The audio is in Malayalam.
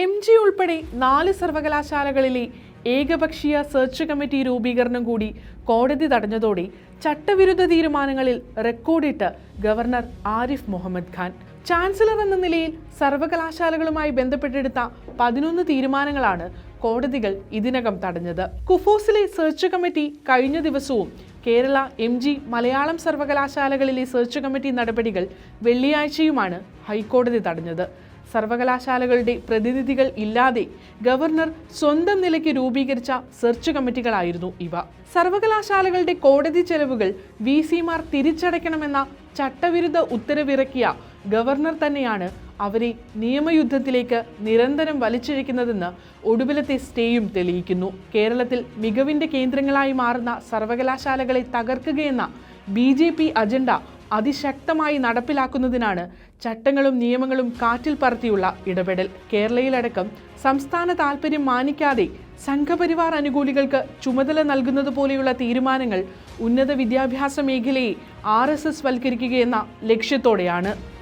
എം ജി ഉൾപ്പെടെ നാല് സർവകലാശാലകളിലെ ഏകപക്ഷീയ സെർച്ച് കമ്മിറ്റി രൂപീകരണം കൂടി കോടതി തടഞ്ഞതോടെ ചട്ടവിരുദ്ധ തീരുമാനങ്ങളിൽ റെക്കോർഡിട്ട് ഗവർണർ ആരിഫ് മുഹമ്മദ് ഖാൻ. ചാൻസലർ എന്ന നിലയിൽ സർവകലാശാലകളുമായി ബന്ധപ്പെട്ടെടുത്ത പതിനൊന്ന് തീരുമാനങ്ങളാണ് കോടതികൾ ഇതിനകം തടഞ്ഞത്. കുഫോസിലെ സെർച്ച് കമ്മിറ്റി കഴിഞ്ഞ ദിവസവും കേരള എം ജി മലയാളം സർവകലാശാലകളിലെ സെർച്ച് കമ്മിറ്റി നടപടികൾ വെള്ളിയാഴ്ചയുമാണ് ഹൈക്കോടതി തടഞ്ഞത്. സർവകലാശാലകളുടെ പ്രതിനിധികൾ ഇല്ലാതെ ഗവർണർ സ്വന്തം നിലയ്ക്ക് രൂപീകരിച്ച സെർച്ച് കമ്മിറ്റികളായിരുന്നു ഇവ. സർവകലാശാലകളുടെ കോടതി ചെലവുകൾ വി സിമാർ തിരിച്ചടയ്ക്കണമെന്ന ചട്ടവിരുദ്ധ ഉത്തരവിറക്കിയ ഗവർണർ തന്നെയാണ് അവരെ നിയമയുദ്ധത്തിലേക്ക് നിരന്തരം വലിച്ചിഴക്കുന്നതെന്ന് ഒടുവിലത്തെ സ്റ്റേയും തെളിയിക്കുന്നു. കേരളത്തിൽ മികവിന്റെ കേന്ദ്രങ്ങളായി മാറുന്ന സർവകലാശാലകളെ തകർക്കുകയെന്ന ബി ജെ പി അജണ്ട അതിശക്തമായി നടപ്പിലാക്കുന്നതിനാണ് ചട്ടങ്ങളും നിയമങ്ങളും കാറ്റിൽ പറത്തിയുള്ള ഇടപെടൽ. കേരളയിലടക്കം സംസ്ഥാന താൽപ്പര്യം മാനിക്കാതെ സംഘപരിവാർ അനുകൂലികൾക്ക് ചുമതല നൽകുന്നത് പോലെയുള്ള തീരുമാനങ്ങൾ ഉന്നത വിദ്യാഭ്യാസ മേഖലയെ ആർ എസ് എസ് വൽക്കരിക്കുകയെന്ന ലക്ഷ്യത്തോടെയാണ്.